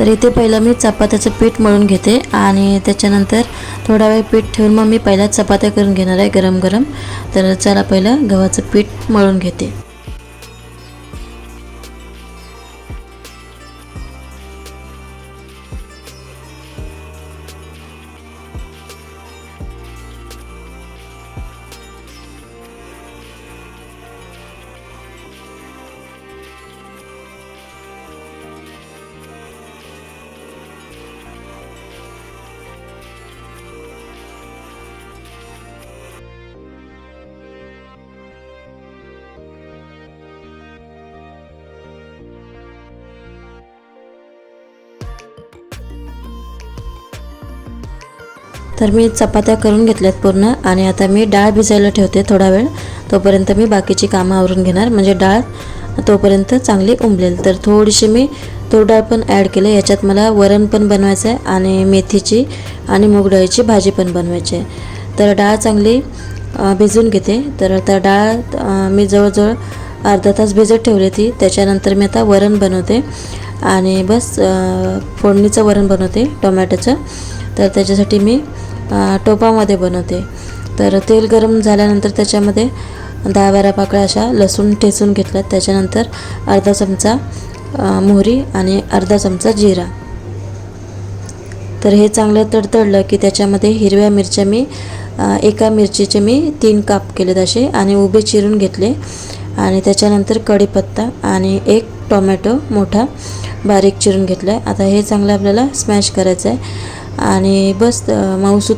तर इथे पहिलं मी चपात्याचं पीठ मळून घेते आणि त्याच्यानंतर थोडा वेळ पीठ ठेवून मग मी पहिला चपात्या करून घेणार आहे गरम गरम. तर चला पहिलं गव्हाचं पीठ मळून घेते. तर मी चपात्या करून घेतल्यात पूर्ण आणि आता मी डाळ भिजायला ठेवते थोडा वेळ. तोपर्यंत मी बाकीची कामं आवरून घेणार. म्हणजे डाळ तोपर्यंत चांगली उमलेल तर थोडीशी मी तूर डाळ पण ॲड केलं याच्यात मला वरण पण बनवायचं आहे आणि मेथीची आणि मूग डाळीची भाजी पण बनवायची आहे. तर डाळ चांगली भिजून घेते. तर आता डाळ मी जवळजवळ अर्धा तास भिजत ठेवली ती. त्याच्यानंतर मी आता वरण बनवते. आणि बस फोडणीचं वरण बनवते टोमॅटोचं. तर त्याच्यासाठी मी टोपामध्ये बनवते. तर तेल गरम झाल्यानंतर त्याच्यामध्ये दहा बारा पाकळ्या अशा लसूण ठेचून घेतल्यात. त्याच्यानंतर अर्धा चमचा मोहरी आणि अर्धा चमचा जिरा. तर हे चांगलं तडतडलं की त्याच्यामध्ये हिरव्या मिरच्या मी एका मिरचीचे मी तीन काप केलेत असे आणि उभे चिरून घेतले. आणि त्याच्यानंतर कढीपत्ता आणि एक टोमॅटो मोठा बारीक चिरून घेतला आहे आता हे चांगलं आपल्याला स्मॅश करायचं आहे आणि बस अ, मऊसूत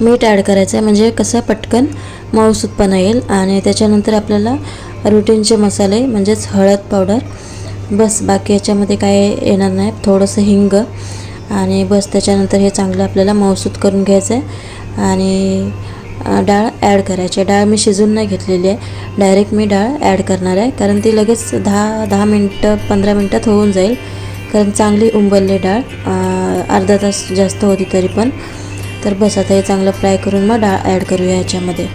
मीठ ॲड करायचं आहे म्हणजे कसं पटकन मऊसूतपणा येईल. आणि त्याच्यानंतर आपल्याला रुटीनचे मसाले म्हणजेच हळद पावडर बस बाकी याच्यामध्ये काय येणार नाही. थोडंसं हिंग आणि बस त्याच्यानंतर हे चांगलं आपल्याला मऊसूत करून घ्यायचं आहे आणि डाळ ॲड करायची आहे. डाळ मी शिजून नाही घेतलेली आहे. डायरेक्ट मी डाळ ॲड करणार आहे. कारण ती लगेच दहा दहा मिनटं पंधरा मिनटात होऊन जाईल. कारण चांगली उंबलली डाळ अर्धा तास जास्त होती तरी पण. तर बस आता हे चांगलं फ्राय करून मग डाळ ॲड करूया ह्याच्यामध्ये.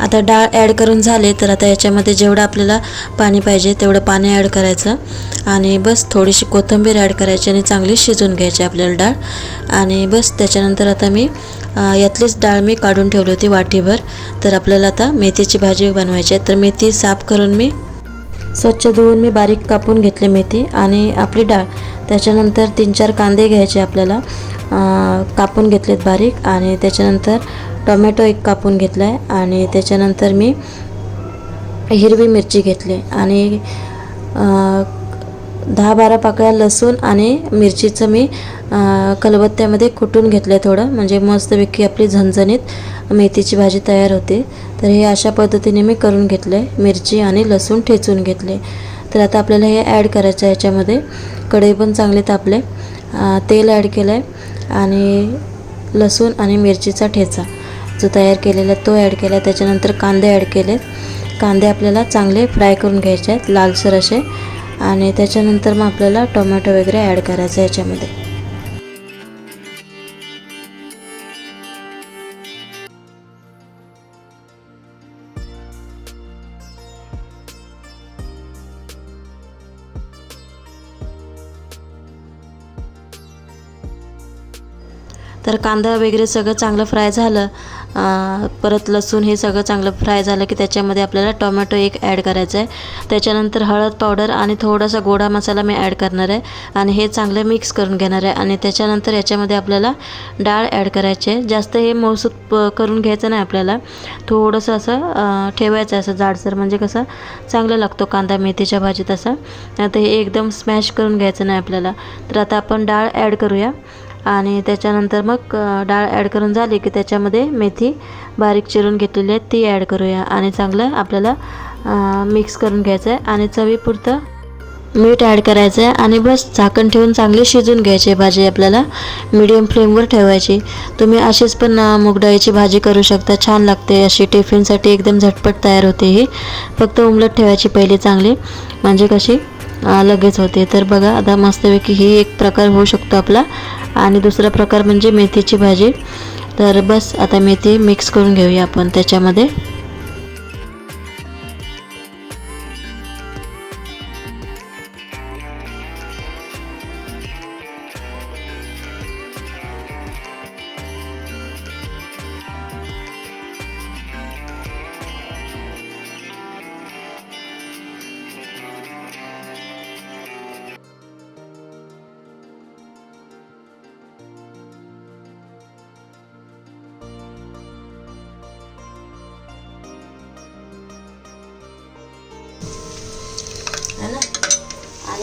आता डाळ ॲड करून झाले तर आता याच्यामध्ये जेवढं आपल्याला पाणी पाहिजे तेवढं पाणी ॲड करायचं. आणि बस थोडीशी कोथिंबीर ॲड करायची आणि चांगली शिजवून घ्यायची आपल्याला डाळ. आणि बस त्याच्यानंतर आता मी यातलीच डाळ मी काढून ठेवली होती वाटीभर. तर आपल्याला आता मेथीची भाजी बनवायची आहे. तर मेथी साफ करून मी स्वच्छ धुवून मी बारीक कापून घेतली मेथी आणि आपली डाळ. त्याच्यानंतर तीन चार कांदे घ्यायचे आपल्याला. कापून घेतलेत बारीक आणि त्याच्यानंतर टोमॅटो एक कापून घेतला आहे आणि त्याच्यानंतर मी हिरवी मिरची घेतली आणि दहा बारा पाकळ्या लसूण आणि मिरचीचं मी कलबत्त्यामध्ये कुटून घेतलं आहे थोडं. म्हणजे मस्तपैकी आपली झणझणीत मेथीची भाजी तयार होते. तर हे अशा पद्धतीने मी करून घेतलं आहे मिरची आणि लसूण ठेचून घेतले तर आता आपल्याला हे ॲड करायचं आहे याच्यामध्ये. कढई पण चांगले तापले. तेल ॲड केलं आहे आणि लसूण आणि मिरचीचा ठेचा. जो तयार केलेला आहे तो ॲड केला आहे त्याच्यानंतर कांदे ॲड केले. कांदे आपल्याला चांगले फ्राय करून घ्यायचे आहेत लालसर असे. आणि त्याच्यानंतर मग आपल्याला टोमॅटो वगैरे ॲड करायचं आहे याच्यामध्ये. तर कांदा वगैरे सगळं चांगलं फ्राय झालं. परत लसूण हे सगळं चांगलं फ्राय झालं की त्याच्यामध्ये आपल्याला टोमॅटो एक ॲड करायचं आहे त्याच्यानंतर हळद पावडर आणि थोडासा गोडा मसाला मी ॲड करणार आहे. आणि हे चांगलं मिक्स करून घेणार आहे. आणि त्याच्यानंतर याच्यामध्ये आपल्याला डाळ ॲड करायची आहे. जास्त हे मौसूद करून घ्यायचं नाही आपल्याला. थोडंसं असं ठेवायचं आहे असं जाडसर म्हणजे कसं चांगलं लागतो कांदा मेथीच्या भाजीत असं. आता हे एकदम स्मॅश करून घ्यायचं नाही आपल्याला. तर आता आपण डाळ ॲड करूया. आणि त्याच्यानंतर मग डाळ ॲड करून झाली की त्याच्यामध्ये मेथी बारीक चिरून घेतलेली आहे ती ॲड करूया. आणि चांगलं आपल्याला मिक्स करून घ्यायचं आहे आणि चवीपुरतं मीठ ॲड करायचं आहे आणि बस झाकण ठेवून चांगली शिजून घ्यायची आहे भाजी आपल्याला. मिडियम फ्लेमवर ठेवायची. तुम्ही अशीच पण अं, मूग डाळीची भाजी करू शकता. छान लागते अशी टिफिनसाठी एकदम झटपट तयार होते ही. फक्त उमलट ठेवायची पहिली चांगली. म्हणजे कशी? लगेच होते. तर बघा आता मस्तपैकी ही एक प्रकार होऊ शकतो आपला. आणि दुसरा प्रकार म्हणजे मेथीची भाजी. तर बस आता मेथी मिक्स करून घेऊया आपण त्याच्यामध्ये.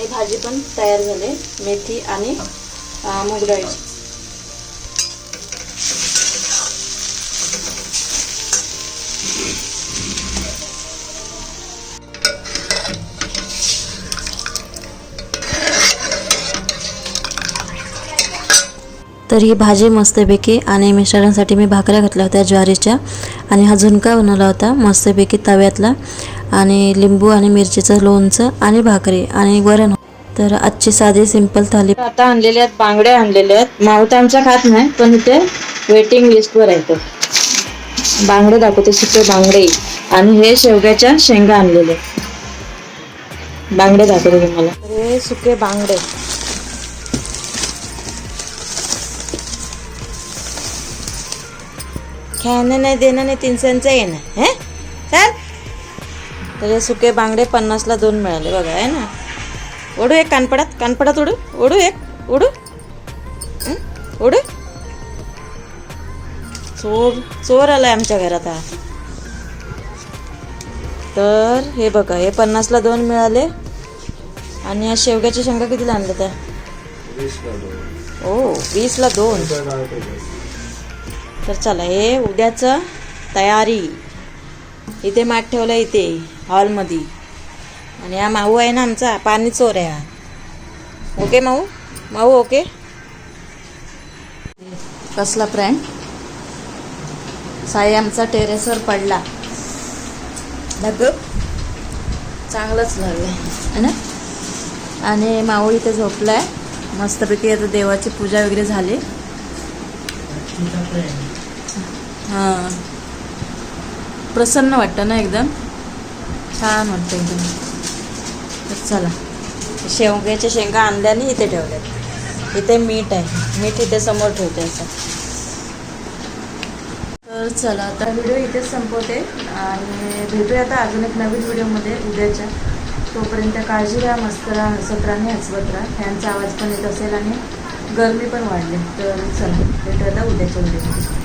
आणि भाजी पण तयार झाली मेथी आणि मूग डाळीची तर ही भाजी मस्तपैकी आणि मिस्टरांसाठी मी भाकऱ्या घातल्या होत्या ज्वारीच्या आणि हा झुणका बनवला होता मस्तपैकी तव्यातला. आणि लिंबू आणि मिरचीचं लोणचं आणि भाकरी आणि वरण. तर आजची साधी सिंपल थाली. आता आणलेल्या आहेत बांगड्या आणलेल्या आहेत. मावत आमच्या खात नाही पण इथे वेटिंग लिस्टवर आहे तो. बांगडे दाखवते सुके बांगडे. आणि हे शेवग्याच्या शेंगा आणलेले. बांगडे दाखवते तुम्हाला. तर हे सुके बांगडे. खाणं नाही देणं नाही तीनशेचं येणं. हे? तर हे सुके बांगडे पन्नासला दोन मिळाले बघा आहे ना? ओढू एक कानपडात कानपडात ओढू ओढू एक ओढू. हं? ओढू. चोर चोर आलाय आमच्या घरात हा. तर हे बघा हे पन्नासला दोन मिळाले. आणि या शेवग्याच्या शेंगा कितीला आणल्या त्या? ओ वीसला दोन. तर चला हे उद्याचं तयारी. इथे माठ ठेवलं इथे. हॉलमध्ये. आणि हा माऊ आहे ना आमचा पाणी चोर आहे हा. ओके माऊ? माऊ ओके? कसला फ्रेंड साई आमचा टेरेसवर पडला. ढग? चांगलंच लागलं. है ना? आणि माऊ इथे झोपलाय. मस्तपैकी आता देवाची पूजा वगैरे झाली. हां. प्रसन्न वाटतं ना एकदम? छान वाटतं एकदम. चला. शेवग्याच्या शेंगा आणल्याने इथे ठेवल्यात. इथे मीठ आहे. मीठ इथे समोर ठेवते असं. तर चला आता व्हिडिओ इथेच संपवते आणि भेटूया आता अजून एक नवीन व्हिडिओमध्ये उद्याच्या. तोपर्यंत काळजी घ्या मस्त राहा हसत राहा आणि हसवत राहा. फॅनचा आवाज पण येत असेल आणि गरमी पण वाढली. तर चला भेटूया आता उद्याच्या व्हिडिओमध्ये.